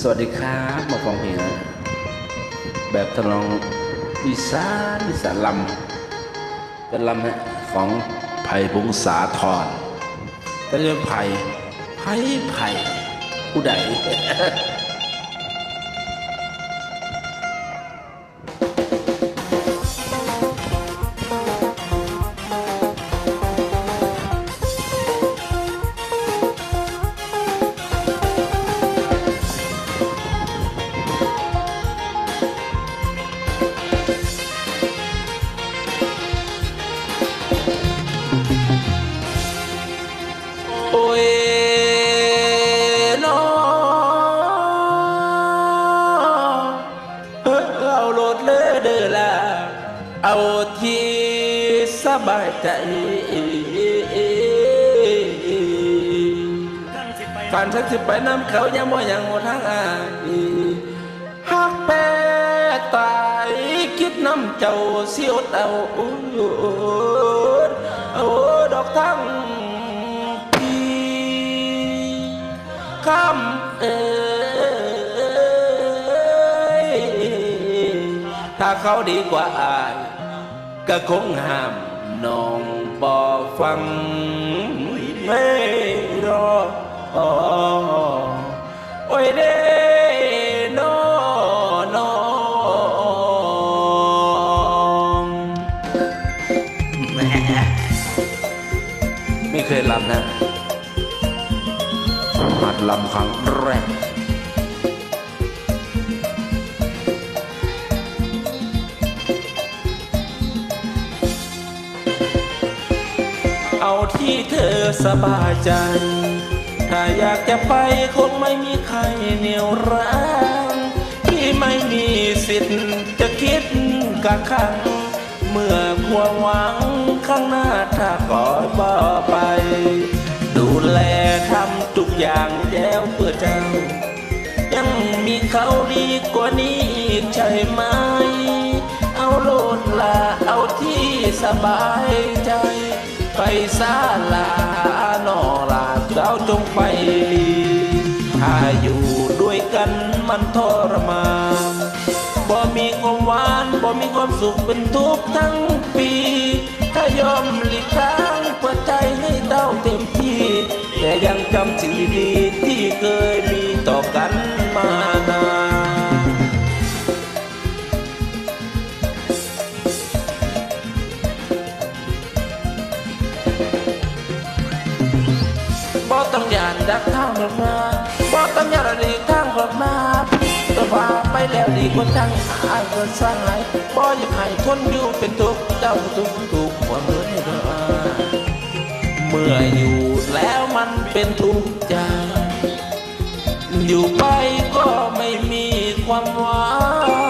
สวัสดีครับมาฟังเพลงแบบทำนองอีสานอีสานลำเป็นลำฮะของไผ่พงษาธรแต่เรื่องไผ่ไผ่ไผ่ผู้ใด เอาโลดเลยเด้อละเอาที่สบายใจการทักสิไปน้ำเขายังบ่ยังหมดทางอายหักแปรตายคิดน้ำเจ้าเสียวเอาอา ถ้าเขาดีกว่าอาย ก็คงห้ามน้องบอฟังไม่รอโอ้ยเด้นอนองแหมไม่เคยลำนะหัดลำครั้งแรก สบายใจ ถ้าอยากจะไปคงไม่มีใครเหนียวรั้งที่ไม่มีสิทธิ์จะคิดกักขัง เมื่อความหวังข้างหน้าถ้าก่อยบ่ไป ดูแลทำทุกอย่างแล้วเพื่อเจ้า ยังมีเขาดีกว่านี้อีกใช่ไหม เอาโลดลาเอาที่สบายใจ ไปซาลานอลาเราจงไปลีถ้าอยู่ด้วยกันมันทรมานบ่มีความหวานบ่มีความสุขเป็นทุกทั้งปี ถ้ายอมหลีกทางเปิดใจให้เต้าเต็มที่ แต่ยังจำสิ่งดีๆที่เคย ยานดักทางหรอกนะบ่ต้องยาดีทางหรอกนะแต่ว่าไปแล้วดีกว่าจังอายก็สร้างให้บ่อยากให้ทนอยู่เป็นทุกข์เจ้าทุกข์ทุกข์ความเมือนให้เด้อเมื่ออยู่แล้วมันเป็นทุกข์ใจอยู่ไปก็ไม่มีความหวั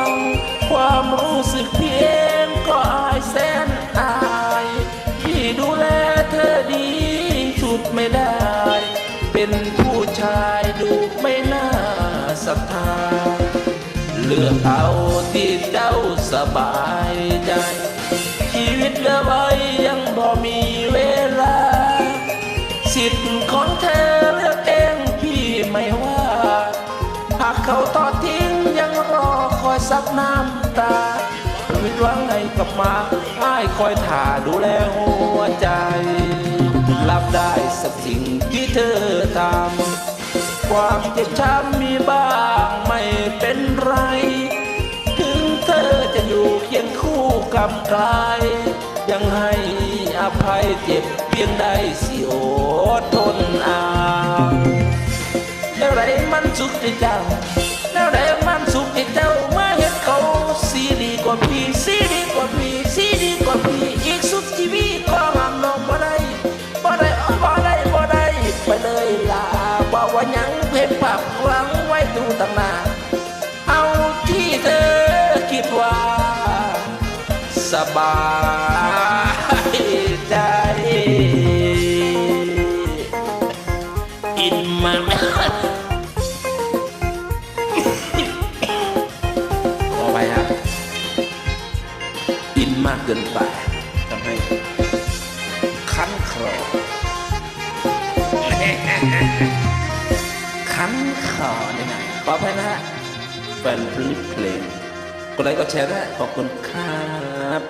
งความรู้สึกเพียงก็อายแสนอายที่ดูแลเธอดีสุดไม่ได้ เป็นผู้ชายดูไม่น่าศรัทธา เลือกเอาที่เจ้าสบายใจ ชีวิตเหลือไว้ยังบ่มีเวลา สิทธิ์ของเธอเลือกเองพี่ไม่ว่า หากเขาทอดทิ้งยังรอคอยซับน้ำตาวิตหวังไงกลับมาให้คอยถ่าดูแลหัวใจ รับได้สักสิ่งที่เธอทำความเจ็บช้ำมีบ้างไม่เป็นไร ถึงเธอจะอยู่เคียงคู่กับใครยังให้อภัยเจ็บเพียงใดสิอดทนเอาแล้วไรมันสุขที่เจ้า ตั้งนานเอาที่เธอคิดว่า สบายใจอินมันขอไปครับอินมากเกินไปทำให้คันครอคันคอได้ไหม ขอแพลนะฮะแฟนพลิปเพลงกดไลค์กดแชร์นะขอบคุณครับ